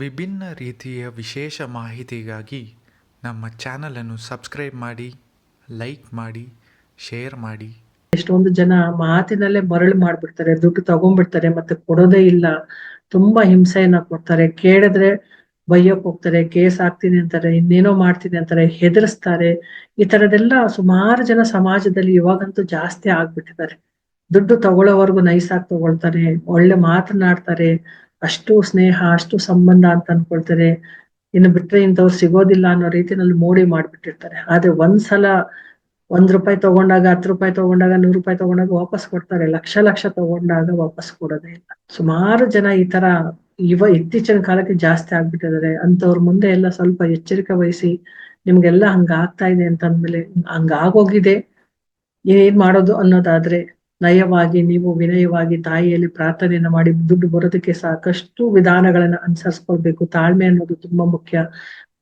ವಿಭಿನ್ನ ರೀತಿಯ ವಿಶೇಷ ಮಾಹಿತಿಗಾಗಿ ನಮ್ಮ ಚಾನಲನ್ನು ಸಬ್ಸ್ಕ್ರೈಬ್ ಮಾಡಿ, ಲೈಕ್ ಮಾಡಿ, ಶೇರ್ ಮಾಡಿ. ಎಷ್ಟೊಂದು ಜನ ಮಾತಿನಲ್ಲೇ ಮರಳು ಮಾಡ್ಬಿಡ್ತಾರೆ, ದುಡ್ಡು ತಗೊಂಡ್ಬಿಡ್ತಾರೆ ಮತ್ತೆ ಕೊಡೋದೇ ಇಲ್ಲ. ತುಂಬಾ ಹಿಂಸೆಯನ್ನ ಕೊಡ್ತಾರೆ. ಕೇಳಿದ್ರೆ ಬೈಯೋಕ್ ಹೋಗ್ತಾರೆ, ಕೇಸ್ ಹಾಕ್ತೀನಿ ಅಂತಾರೆ, ಇನ್ನೇನೋ ಮಾಡ್ತೀನಿ ಅಂತಾರೆ, ಹೆದರ್ಸ್ತಾರೆ. ಈ ತರದೆಲ್ಲ ಸುಮಾರು ಜನ ಸಮಾಜದಲ್ಲಿ ಇವಾಗಂತೂ ಜಾಸ್ತಿ ಆಗ್ಬಿಟ್ಟಿದ್ದಾರೆ. ದುಡ್ಡು ತಗೊಳ್ಳೋವರೆಗೂ ನೈಸಾಗಿ ತಗೊಳ್ತಾರೆ, ಒಳ್ಳೆ ಮಾತನಾಡ್ತಾರೆ ಅಷ್ಟು ಸ್ನೇಹ, ಅಷ್ಟು ಸಂಬಂಧ ಅಂತ ಅನ್ಕೊಳ್ತಾರೆ. ಇನ್ನು ಬಿಟ್ರೆ ಇಂಥವ್ರು ಸಿಗೋದಿಲ್ಲ ಅನ್ನೋ ರೀತಿನಲ್ಲಿ ಮೋಡಿ ಮಾಡ್ಬಿಟ್ಟಿರ್ತಾರೆ. ಆದ್ರೆ ಒಂದ್ಸಲ ಒಂದ್ ರೂಪಾಯಿ ತಗೊಂಡಾಗ, ಹತ್ತು ರೂಪಾಯಿ ತಗೊಂಡಾಗ, ನೂರು ರೂಪಾಯಿ ತಗೊಂಡಾಗ ವಾಪಸ್ ಕೊಡ್ತಾರೆ. ಲಕ್ಷ ಲಕ್ಷ ತಗೊಂಡಾಗ ವಾಪಸ್ ಕೊಡೋದೇ ಇಲ್ಲ. ಸುಮಾರು ಜನ ಈ ತರ ಇವ ಇತ್ತೀಚಿನ ಕಾಲಕ್ಕೆ ಜಾಸ್ತಿ ಆಗ್ಬಿಟ್ಟಿದ್ದಾರೆ. ಅಂತವ್ರ ಮುಂದೆ ಎಲ್ಲ ಸ್ವಲ್ಪ ಎಚ್ಚರಿಕೆ ವಹಿಸಿ ನಿಮ್ಗೆಲ್ಲ ಹಂಗ ಆಗ್ತಾ ಇದೆ ಅಂತ ಅಂದ್ಮೇಲೆ ಏನ್ ಮಾಡೋದು ಅನ್ನೋದಾದ್ರೆ ನಯವಾಗಿ ನೀವು ವಿನಯವಾಗಿ ತಾಯಿಯಲ್ಲಿ ಪ್ರಾರ್ಥನೆಯನ್ನು ಮಾಡಿ ದುಡ್ಡು ಬರೋದಕ್ಕೆ ಸಾಕಷ್ಟು ವಿಧಾನಗಳನ್ನ ಅನುಸರಿಸ್ಕೊಳ್ಬೇಕು. ತಾಳ್ಮೆ ಅನ್ನೋದು ತುಂಬಾ ಮುಖ್ಯ.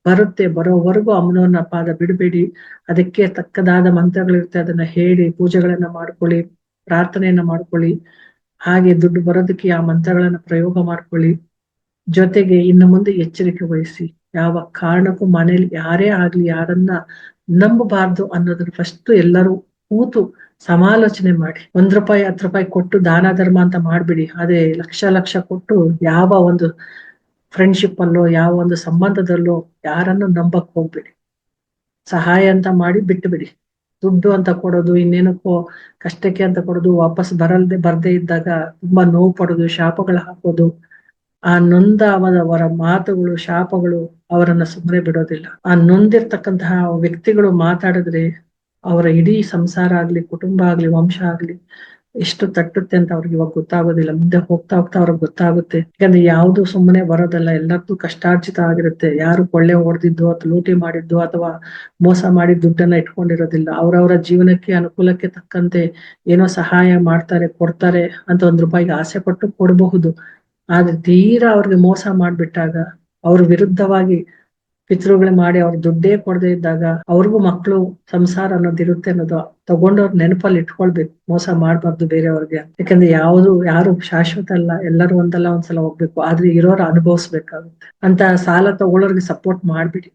ಬರುತ್ತೆ, ಬರೋವರೆಗೂ ಅಮ್ಮನವನ್ನ ಪಾದ ಬಿಡಬೇಡಿ. ಅದಕ್ಕೆ ತಕ್ಕದಾದ ಮಂತ್ರಗಳಿರುತ್ತೆ. ಅದನ್ನ ಹೇಳಿ, ಪೂಜೆಗಳನ್ನ ಮಾಡ್ಕೊಳ್ಳಿ, ಪ್ರಾರ್ಥನೆಯನ್ನ ಮಾಡ್ಕೊಳ್ಳಿ. ಹಾಗೆ ದುಡ್ಡು ಬರೋದಕ್ಕೆ ಆ ಮಂತ್ರಗಳನ್ನ ಪ್ರಯೋಗ ಮಾಡ್ಕೊಳ್ಳಿ. ಜೊತೆಗೆ ಇನ್ನು ಮುಂದೆ ಎಚ್ಚರಿಕೆ ವಹಿಸಿ. ಯಾವ ಕಾರಣಕ್ಕೂ ಮನೇಲಿ ಯಾರೇ ಆಗ್ಲಿ, ಯಾರನ್ನ ನಂಬಬಾರ್ದು ಅನ್ನೋದನ್ನ ಫಸ್ಟ್ ಎಲ್ಲರೂ ಕೂತು ಸಮಾಲೋಚನೆ ಮಾಡಿ. ಒಂದ್ ರೂಪಾಯಿ, ಹತ್ತು ರೂಪಾಯಿ ಕೊಟ್ಟು ದಾನ, ಧರ್ಮ ಅಂತ ಮಾಡ್ಬಿಡಿ. ಅದೇ ಲಕ್ಷ ಲಕ್ಷ ಕೊಟ್ಟು ಯಾವ ಒಂದು ಫ್ರೆಂಡ್ಶಿಪ್ ಅಲ್ಲೋ, ಯಾವ ಒಂದು ಸಂಬಂಧದಲ್ಲೋ ಯಾರನ್ನು ನಂಬಕ್ ಹೋಗ್ಬೇಡಿ. ಸಹಾಯ ಅಂತ ಮಾಡಿ ಬಿಟ್ಟು ಬಿಡಿ ದುಡ್ಡು ಅಂತ ಕೊಡೋದು, ಇನ್ನೇನಕ್ಕೋ ಕಷ್ಟಕ್ಕೆ ಅಂತ ಕೊಡೋದು, ವಾಪಸ್ ಬರಲ್ದೆ, ಬರ್ದೇ ಇದ್ದಾಗ ತುಂಬಾ ನೋವು ಪಡೋದು, ಶಾಪಗಳು ಹಾಕೋದು, ಆ ನೊಂದ ಅವರ ಮಾತುಗಳು, ಶಾಪಗಳು ಅವರನ್ನ ಸುಮ್ಮನೆ ಬಿಡೋದಿಲ್ಲ. ಆ ನೊಂದಿರ್ತಕ್ಕಂತಹ ವ್ಯಕ್ತಿಗಳು ಮಾತಾಡಿದ್ರೆ ಅವರ ಇಡೀ ಸಂಸಾರ ಆಗ್ಲಿ, ಕುಟುಂಬ ಆಗ್ಲಿ, ವಂಶ ಆಗ್ಲಿ, ಎಷ್ಟು ತಟ್ಟುತ್ತೆ ಅಂತ ಅವ್ರಿಗೆ ಇವಾಗ ಗೊತ್ತಾಗೋದಿಲ್ಲ. ಮುಂದೆ ಹೋಗ್ತಾ ಹೋಗ್ತಾ ಅವ್ರಿಗೆ ಗೊತ್ತಾಗುತ್ತೆ. ಯಾಕಂದ್ರೆ ಯಾವ್ದು ಸುಮ್ಮನೆ ಬರೋದಲ್ಲ ಎಲ್ಲದ್ದು ಕಷ್ಟಾರ್ಜಿತ ಆಗಿರುತ್ತೆ. ಯಾರು ಕೊಳ್ಳೆ ಹೊಡೆದಿದ್ದು ಅಥವಾ ಲೂಟಿ ಮಾಡಿದ್ದು ಅಥವಾ ಮೋಸ ಮಾಡಿ ದುಡ್ಡನ್ನ ಇಟ್ಕೊಂಡಿರೋದಿಲ್ಲ. ಅವ್ರವರ ಜೀವನಕ್ಕೆ ಅನುಕೂಲಕ್ಕೆ ತಕ್ಕಂತೆ ಏನೋ ಸಹಾಯ ಮಾಡ್ತಾರೆ, ಕೊಡ್ತಾರೆ ಅಂತ ಒಂದ್ ರೂಪಾಯಿಗೆ ಆಸೆ ಪಟ್ಟು ಕೊಡಬಹುದು. ಆದ್ರೆ ತೀರಾ ಅವ್ರಿಗೆ ಮೋಸ ಮಾಡ್ಬಿಟ್ಟಾಗ ಅವ್ರ ವಿರುದ್ಧವಾಗಿ ಪಿತೃಗಳು ಮಾಡಿ ಅವ್ರ ದುಡ್ಡೇ ಕೊಡದೇ ಇದ್ದಾಗ ಅವ್ರಿಗೂ ಮಕ್ಕಳು ಸಂಸಾರ ಅನ್ನೋದು ಇರುತ್ತೆ ಅನ್ನೋದು ತಗೊಂಡವ್ರ ನೆನಪಲ್ಲಿ ಇಟ್ಕೊಳ್ಬೇಕು. ಮೋಸ ಮಾಡಬಾರ್ದು ಬೇರೆಯವ್ರಿಗೆ. ಯಾಕಂದ್ರೆ ಯಾವುದು, ಯಾರು ಶಾಶ್ವತ ಅಲ್ಲ, ಎಲ್ಲರೂ ಒಂದಲ್ಲ, ಒಂದ್ಸಲ ಹೋಗ್ಬೇಕು. ಆದ್ರೆ ಇರೋರು ಅನುಭವಿಸ್ಬೇಕಾಗುತ್ತೆ. ಅಂತ ಸಾಲ ತಗೊಳ್ಳೋರ್ಗೆ ಸಪೋರ್ಟ್ ಮಾಡ್ಬಿಡಿ.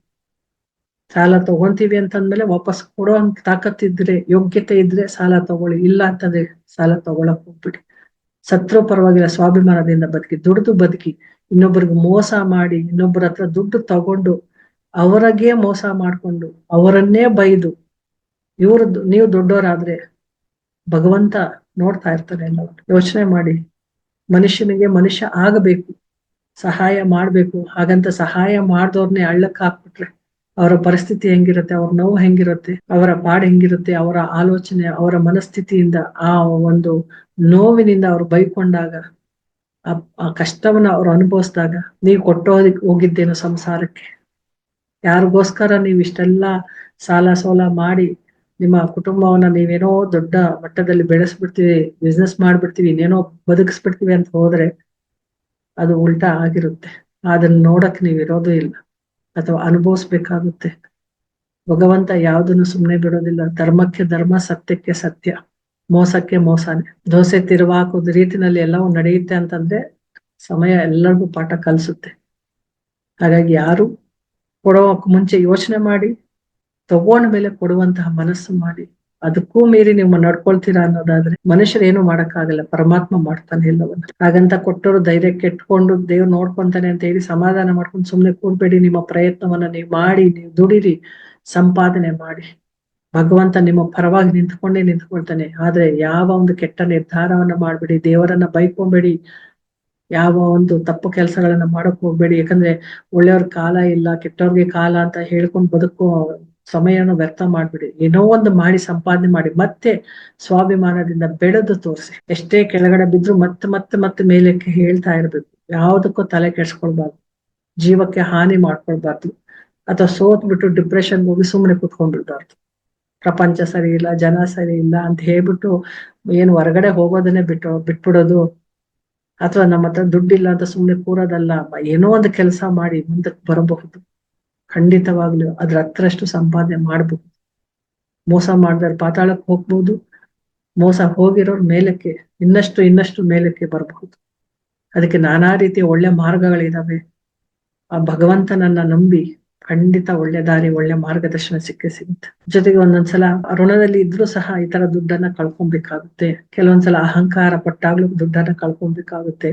ಸಾಲ ತಗೊಂತೀವಿ ಅಂತಂದ್ಮೇಲೆ ವಾಪಸ್ ಕೊಡೋ ಅಂತ ತಾಕತ್ತಿದ್ರೆ, ಯೋಗ್ಯತೆ ಇದ್ರೆ ಸಾಲ ತಗೊಳ್ಳಿ. ಇಲ್ಲ ಅಂತಂದ್ರೆ ಸಾಲ ತಗೊಳಕ್ ಹೋಗ್ಬಿಡಿ. ಸತ್ರು ಪರವಾಗಿಲ್ಲ, ಸ್ವಾಭಿಮಾನದಿಂದ ಬದುಕಿ, ದುಡ್ದು ಬದುಕಿ ಇನ್ನೊಬ್ಬರಿಗೆ ಮೋಸ ಮಾಡಿ ಇನ್ನೊಬ್ಬರ ಹತ್ರ ದುಡ್ಡು ತಗೊಂಡು ಅವರಿಗೆ ಮೋಸ ಮಾಡ್ಕೊಂಡು, ಅವರನ್ನೇ ಬೈದು ಇವ್ರದ್ದು ನೀವು ದೊಡ್ಡವರಾದ್ರೆ ಭಗವಂತ ನೋಡ್ತಾ ಇರ್ತಾರೆ ಎಲ್ಲವರು ಯೋಚನೆ ಮಾಡಿ, ಮನುಷ್ಯನಿಗೆ ಮನುಷ್ಯ ಆಗಬೇಕು, ಸಹಾಯ ಮಾಡ್ಬೇಕು. ಹಾಗಂತ ಸಹಾಯ ಮಾಡ್ದವ್ರನ್ನೇ ಹಳ್ಳಕ್ ಹಾಕ್ಬಿಟ್ರೆ ಅವರ ಪರಿಸ್ಥಿತಿ ಹೆಂಗಿರುತ್ತೆ, ಅವ್ರ ನೋವು ಹೆಂಗಿರುತ್ತೆ, ಅವರ ಪಾಡ್ ಹೆಂಗಿರುತ್ತೆ, ಅವರ ಆಲೋಚನೆ, ಅವರ ಮನಸ್ಥಿತಿಯಿಂದ ಆ ಒಂದು ನೋವಿನಿಂದ ಅವ್ರು ಬೈಕೊಂಡಾಗ ಆ ಕಷ್ಟವನ್ನ ಅವ್ರು ಅನುಭವಿಸಿದಾಗ, ನೀವು ಕೊಟ್ಟೋದಿಕ್, ಹೋಗಿದ್ದೇನೋ ಸಂಸಾರಕ್ಕೆ. ಯಾರಿಗೋಸ್ಕರ ನೀವು ಇಷ್ಟೆಲ್ಲ ಸಾಲ ಸೋಲ ಮಾಡಿ ನಿಮ್ಮ ಕುಟುಂಬವನ್ನ ನೀವೇನೋ ದೊಡ್ಡ ಮಟ್ಟದಲ್ಲಿ ಬೆಳೆಸ್ಬಿಡ್ತೀವಿ ಬಿಸ್ನೆಸ್ ಮಾಡ್ಬಿಡ್ತೀವಿ, ಇನ್ನೇನೋ ಬದುಕಿಸ್ಬಿಡ್ತೀವಿ ಅಂತ ಹೋದ್ರೆ ಅದು ಉಲ್ಟಾ ಆಗಿರುತ್ತೆ. ಅದನ್ನ ನೋಡಕ್ ನೀವ್ ಇರೋದು ಇಲ್ಲ. ಅಥವಾ ಅನುಭವಿಸ್ಬೇಕಾಗುತ್ತೆ. ಭಗವಂತ ಯಾವ್ದನ್ನು ಸುಮ್ನೆ ಬಿಡೋದಿಲ್ಲ. ಧರ್ಮಕ್ಕೆ ಧರ್ಮ, ಸತ್ಯಕ್ಕೆ ಸತ್ಯ. ಮೋಸಕ್ಕೆ ಮೋಸನೆ. ದೋಸೆ ತಿರುವಾಕೋದ್ ರೀತಿನಲ್ಲಿ ಎಲ್ಲವೂ ನಡೆಯುತ್ತೆ ಅಂತಂದ್ರೆ ಸಮಯ ಎಲ್ಲರಿಗೂ ಪಾಠ ಕಲಿಸುತ್ತೆ. ಹಾಗಾಗಿ ಯಾರು ಕೊಡೋಕ್ ಮುಂಚೆ ಯೋಚನೆ ಮಾಡಿ ತಗೊಂಡ ಮೇಲೆ ಕೊಡುವಂತಹ ಮನಸ್ಸು ಮಾಡಿ, ಅದಕ್ಕೂ ಮೀರಿ ನೀವು ನಡ್ಕೊಳ್ತೀರಾ ಅನ್ನೋದಾದ್ರೆ ಮನುಷ್ಯರು ಏನು ಮಾಡಕ್ಕಾಗಲ್ಲ, ಪರಮಾತ್ಮ ಮಾಡ್ತಾನೆ ಎಲ್ಲವನ್ನ ಹಾಗಂತ ಕೊಟ್ಟರು ಧೈರ್ಯ ಕೆಟ್ಕೊಂಡು ದೇವ್ರು ನೋಡ್ಕೊಂತಾನೆ ಅಂತ ಹೇಳಿ ಸಮಾಧಾನ ಮಾಡ್ಕೊಂಡು ಸುಮ್ನೆ ಕೂಡ್ಬೇಡಿ ನಿಮ್ಮ ಪ್ರಯತ್ನವನ್ನ ನೀವು ಮಾಡಿ, ನೀವು ದುಡಿರಿ, ಸಂಪಾದನೆ ಮಾಡಿ. ಭಗವಂತ ನಿಮ್ಮ ಪರವಾಗಿ ನಿಂತ್ಕೊಂಡೇ ನಿಂತ್ಕೊಳ್ತಾನೆ. ಆದ್ರೆ ಯಾವ ಒಂದು ಕೆಟ್ಟ ನಿರ್ಧಾರವನ್ನ ಮಾಡ್ಬೇಡಿ, ದೇವರನ್ನ ಬೈಕೊಂಬೇಡಿ ಯಾವ ಒಂದು ತಪ್ಪು ಕೆಲಸಗಳನ್ನ ಮಾಡಕ್ ಹೋಗ್ಬೇಡಿ. ಯಾಕಂದ್ರೆ ಒಳ್ಳೆಯವ್ರ ಕಾಲ ಇಲ್ಲ, ಕೆಟ್ಟವ್ರಿಗೆ ಕಾಲ ಅಂತ ಹೇಳ್ಕೊಂಡ್ ಬದುಕೋ ಸಮಯನ ವ್ಯರ್ಥ ಮಾಡ್ಬಿಡಿ. ಏನೋ ಒಂದು ಮಾಡಿ ಸಂಪಾದನೆ ಮಾಡಿ, ಮತ್ತೆ ಸ್ವಾಭಿಮಾನದಿಂದ ಬೆಳೆದು ತೋರಿಸಿ. ಎಷ್ಟೇ ಕೆಳಗಡೆ ಬಿದ್ರು ಮತ್ತೆ ಮತ್ತೆ ಮತ್ತೆ ಮೇಲಕ್ಕೆ ಹೇಳ್ತಾ ಇರ್ಬೇಕು. ಯಾವ್ದಕ್ಕೂ ತಲೆ ಕೆಡ್ಸ್ಕೊಳ್ಬಾರ್ದು. ಜೀವಕ್ಕೆ ಹಾನಿ ಮಾಡ್ಕೊಳ್ಬಾರ್ದು. ಅಥವಾ ಸೋತ್ ಬಿಟ್ಟು ಡಿಪ್ರೆಷನ್ ಹೋಗಿ ಸುಮ್ಮನೆ ಕುತ್ಕೊಂಡಿರ್ಬಾರ್ದು ಪ್ರಪಂಚ ಸರಿ ಇಲ್ಲ, ಜನ ಸರಿ ಇಲ್ಲ ಅಂತ ಹೇಳ್ಬಿಟ್ಟು ಏನ್ ಹೊರಗಡೆ ಹೋಗೋದನ್ನೇ ಬಿಟ್ಟು, ಬಿಟ್ಬಿಡೋದು ಅಥವಾ ನಮ್ಮ ಹತ್ರ ದುಡ್ಡಿಲ್ಲ ಅಂತ ಸುಮ್ಮನೆ ಕೂರೋದಲ್ಲ ಏನೋ ಒಂದು ಕೆಲಸ ಮಾಡಿ ಮುಂದಕ್ಕೆ ಬರಬಹುದು. ಖಂಡಿತವಾಗ್ಲು ಅದ್ರ ಹತ್ರಷ್ಟು ಸಂಪಾದನೆ ಮಾಡಬಹುದು ಮೋಸ ಮಾಡಿದ್ರೆ ಪಾತಾಳಕ್ಕೆ ಹೋಗ್ಬೋದು. ಮೋಸ ಹೋಗಿರೋರ್ ಮೇಲಕ್ಕೆ, ಇನ್ನಷ್ಟು ಇನ್ನಷ್ಟು ಮೇಲಕ್ಕೆ ಬರಬಹುದು. ಅದಕ್ಕೆ ನಾನಾ ರೀತಿಯ ಒಳ್ಳೆ ಮಾರ್ಗಗಳಿದಾವೆ. ಆ ಭಗವಂತನನ್ನ ನಂಬಿ ಖಂಡಿತ ಒಳ್ಳೆ ದಾರಿ, ಒಳ್ಳೆ ಮಾರ್ಗದರ್ಶನ ಸಿಕ್ಕೇ ಸಿಗುತ್ತೆ. ಜೊತೆಗೆ ಒಂದೊಂದ್ಸಲ ಋಣದಲ್ಲಿ ಇದ್ರೂ ಸಹ ಈ ತರ ದುಡ್ಡನ್ನ ಕಳ್ಕೊಬೇಕಾಗುತ್ತೆ. ಕೆಲವೊಂದ್ಸಲ ಅಹಂಕಾರ ಪಟ್ಟಾಗ್ಲೂ ದುಡ್ಡನ್ನ ಕಳ್ಕೊಬೇಕಾಗುತ್ತೆ.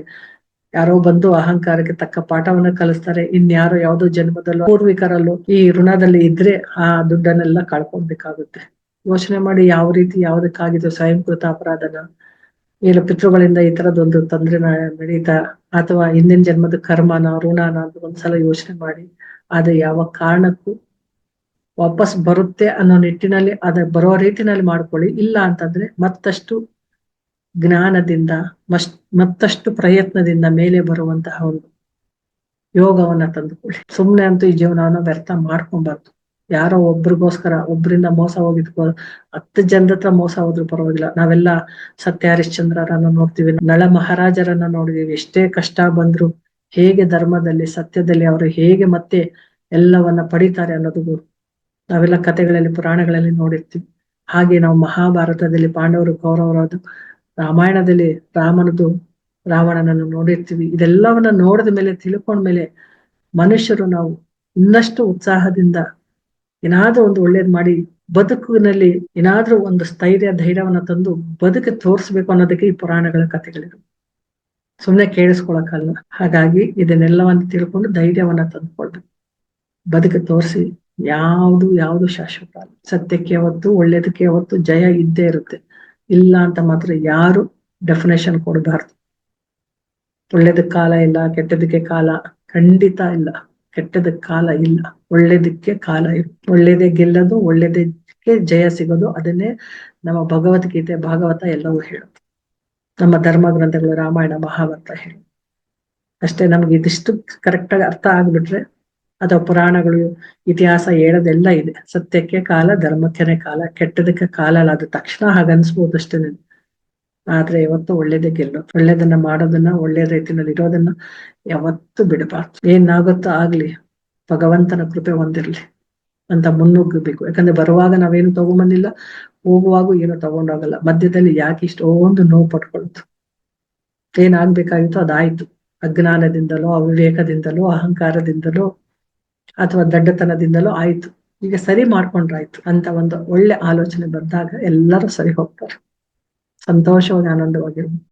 ಯಾರೋ ಬಂದು ಅಹಂಕಾರಕ್ಕೆ ತಕ್ಕ ಪಾಠವನ್ನ ಕಲಿಸ್ತಾರೆ. ಇನ್ಯಾರೋ ಯಾವ್ದೋ ಜನ್ಮದಲ್ಲೋ, ಪೂರ್ವಿಕರಲ್ಲೋ ಈ ಋಣದಲ್ಲಿ ಇದ್ರೆ ಆ ದುಡ್ಡನ್ನೆಲ್ಲ ಕಳ್ಕೊಬೇಕಾಗುತ್ತೆ. ಯೋಚನೆ ಮಾಡಿ ಯಾವ ರೀತಿ ಯಾವ್ದಕ್ಕಾಗಿದ್ದು ಸ್ವಯಂಕೃತ ಅಪರಾಧನ ಏನು ಪಿತೃಗಳಿಂದ ಈ ತರದೊಂದು ತೊಂದ್ರೆ ನಡೀತಾ ಅಥವಾ ಹಿಂದಿನ ಜನ್ಮದ ಕರ್ಮನ, ಋಣನ ಅಂತ ಒಂದ್ಸಲ ಯೋಚನೆ ಮಾಡಿ ಅದು ಯಾವ ಕಾರಣಕ್ಕೂ ವಾಪಸ್ ಬರುತ್ತೆ ಅನ್ನೋ ನಿಟ್ಟಿನಲ್ಲಿ, ಅದ ಬರೋ ರೀತಿನಲ್ಲಿ ಮಾಡ್ಕೊಳ್ಳಿ. ಇಲ್ಲ ಅಂತಂದ್ರೆ ಮತ್ತಷ್ಟು ಜ್ಞಾನದಿಂದ ಮತ್ತಷ್ಟು ಪ್ರಯತ್ನದಿಂದ ಮೇಲೆ ಬರುವಂತಹ ಒಂದು ಯೋಗವನ್ನ ತಂದುಕೊಳ್ಳಿ. ಸುಮ್ನೆ ಅಂತೂ ಈ ಜೀವನವನ್ನ ವ್ಯರ್ಥ ಮಾಡ್ಕೊಬಾರ್ದು. ಯಾರೋ ಒಬ್ರಿಗೋಸ್ಕರ, ಒಬ್ರಿಂದ ಮೋಸ ಹೋಗಿದ್ಕೋ, ಹತ್ತು ಜನದ ಹತ್ರ ಮೋಸ ಹೋದ್ರು ಪರವಾಗಿಲ್ಲ. ನಾವೆಲ್ಲ ಸತ್ಯ ಹರಿಶ್ಚಂದ್ರರನ್ನ ನೋಡ್ತೀವಿ. ನಳ ಮಹಾರಾಜರನ್ನ ನೋಡಿದೀವಿ. ಎಷ್ಟೇ ಕಷ್ಟ ಬಂದ್ರು ಹೇಗೆ ಧರ್ಮದಲ್ಲಿ, ಸತ್ಯದಲ್ಲಿ ಅವರು ಹೇಗೆ ಮತ್ತೆ ಎಲ್ಲವನ್ನ ಪಡಿತಾರೆ ಅನ್ನೋದು ನಾವೆಲ್ಲ ಕಥೆಗಳಲ್ಲಿ, ಪುರಾಣಗಳಲ್ಲಿ ನೋಡಿರ್ತೀವಿ. ಹಾಗೆ ನಾವು ಮಹಾಭಾರತದಲ್ಲಿ ಪಾಂಡವರು, ಕೌರವರದು ರಾಮಾಯಣದಲ್ಲಿ ರಾಮನದು, ರಾವಣನನ್ನು ನೋಡಿರ್ತೀವಿ. ಇದೆಲ್ಲವನ್ನ ನೋಡಿದ ಮೇಲೆ, ತಿಳ್ಕೊಂಡ ಮೇಲೆ ಮನುಷ್ಯರು ನಾವು ಇನ್ನಷ್ಟು ಉತ್ಸಾಹದಿಂದ ಏನಾದ್ರೂ ಒಂದು ಒಳ್ಳೇದ್ ಮಾಡಿ, ಬದುಕಿನಲ್ಲಿ ಏನಾದ್ರೂ ಒಂದು ಸ್ಥೈರ್ಯ, ಧೈರ್ಯವನ್ನ ತಂದು ಬದುಕು ತೋರಿಸ್ಬೇಕು ಅನ್ನೋದಕ್ಕೆ ಈ ಪುರಾಣಗಳ ಕಥೆಗಳಿರು ಸುಮ್ನೆ ಕೇಳಿಸ್ಕೊಳಕಲ್ಲ ಹಾಗಾಗಿ ಇದನ್ನೆಲ್ಲವನ್ನ ತಿಳ್ಕೊಂಡು ಧೈರ್ಯವನ್ನ ತಂದುಕೊಳ್ಬೇಕು. ಬದುಕು ತೋರಿಸಿ ಯಾವುದು ಯಾವುದು ಶಾಶ್ವತ ಅಲ್ಲ. ಸತ್ಯಕ್ಕೆ ಯಾವತ್ತು, ಒಳ್ಳೇದಕ್ಕೆ ಯಾವತ್ತು ಜಯ ಇದ್ದೇ ಇರುತ್ತೆ. ಇಲ್ಲ ಅಂತ ಮಾತ್ರ ಯಾರು ಡೆಫಿನೇಷನ್ ಕೊಡಬಾರ್ದು. ಒಳ್ಳೇದಕ್ಕೆ ಕಾಲ ಇಲ್ಲ ಕೆಟ್ಟದಕ್ಕೆ ಕಾಲ ಖಂಡಿತ ಇಲ್ಲ. ಕೆಟ್ಟದಕ್ಕೆ ಕಾಲ ಇಲ್ಲ. ಒಳ್ಳೇದಕ್ಕೆ ಕಾಲ ಇರು, ಒಳ್ಳೇದೇ ಗೆಲ್ಲೋದು, ಒಳ್ಳೇದಕ್ಕೆ ಜಯ ಸಿಗೋದು, ಅದನ್ನೇ ನಮ್ಮ ಭಗವದ್ಗೀತೆ ಭಾಗವತ ಎಲ್ಲವೂ ಹೇಳುತ್ತೆ. ನಮ್ಮ ಧರ್ಮ ಗ್ರಂಥಗಳು ರಾಮಾಯಣ, ಮಹಾಭಾರತ ಹೇಳಿ. ಅಷ್ಟೇ ನಮ್ಗೆ ಇದಿಷ್ಟು ಕರೆಕ್ಟ್ ಆಗಿ ಅರ್ಥ ಆಗ್ಬಿಟ್ರೆ ಅಥವಾ ಪುರಾಣಗಳು, ಇತಿಹಾಸ ಹೇಳೋದೆಲ್ಲ ಇದೆ. ಸತ್ಯಕ್ಕೆ ಕಾಲ, ಧರ್ಮಕ್ಕೆನೆ ಕಾಲ, ಕೆಟ್ಟದಕ್ಕೆ ಕಾಲ ಅಲ್ಲ, ಅದು ತಕ್ಷಣ ಹಾಗನ್ಸ್ಬೋದು ಅಷ್ಟೇ ಆದ್ರೆ ಯಾವತ್ತು ಒಳ್ಳೇದೇ ಗೆಲ್ಲೋ ಒಳ್ಳೇದನ್ನ ಮಾಡೋದನ್ನ, ಒಳ್ಳೆ ರೀತಿಯಲ್ಲಿ ಇರೋದನ್ನ ಯಾವತ್ತು ಬಿಡಬಾರ್ದು. ಏನಾಗುತ್ತೋ ಆಗ್ಲಿ, ಭಗವಂತನ ಕೃಪೆ ಹೊಂದಿರ್ಲಿ. ಅಂತ ಮುನ್ನುಗ್ಗಬೇಕು. ಯಾಕಂದ್ರೆ ಬರುವಾಗ ನಾವೇನು ತಗೊಂಬಂದಿಲ್ಲ, ಹೋಗುವಾಗೂ ಏನು ತಗೊಂಡೋಗಲ್ಲ. ಮಧ್ಯದಲ್ಲಿ ಯಾಕೆ ಇಷ್ಟೊಂದು ನೋವು ಪಟ್ಕೊಳ್ತು ಏನಾಗ್ಬೇಕಾಗಿತ್ತು ಅದಾಯ್ತು. ಅಜ್ಞಾನದಿಂದಲೋ, ಅವಿವೇಕದಿಂದಲೋ, ಅಹಂಕಾರದಿಂದಲೋ, ಅಥವಾ ದಡ್ಡತನದಿಂದಲೋ ಆಯ್ತು. ಈಗ ಸರಿ ಮಾಡ್ಕೊಂಡ್ರಾಯ್ತು ಅಂತ ಒಂದು ಒಳ್ಳೆ ಆಲೋಚನೆ ಬಂದಾಗ ಎಲ್ಲರೂ ಸರಿ ಹೋಗ್ತಾರೆ. ಸಂತೋಷವಾಗಿ ಆನಂದವಾಗಿರ್ಬೋದು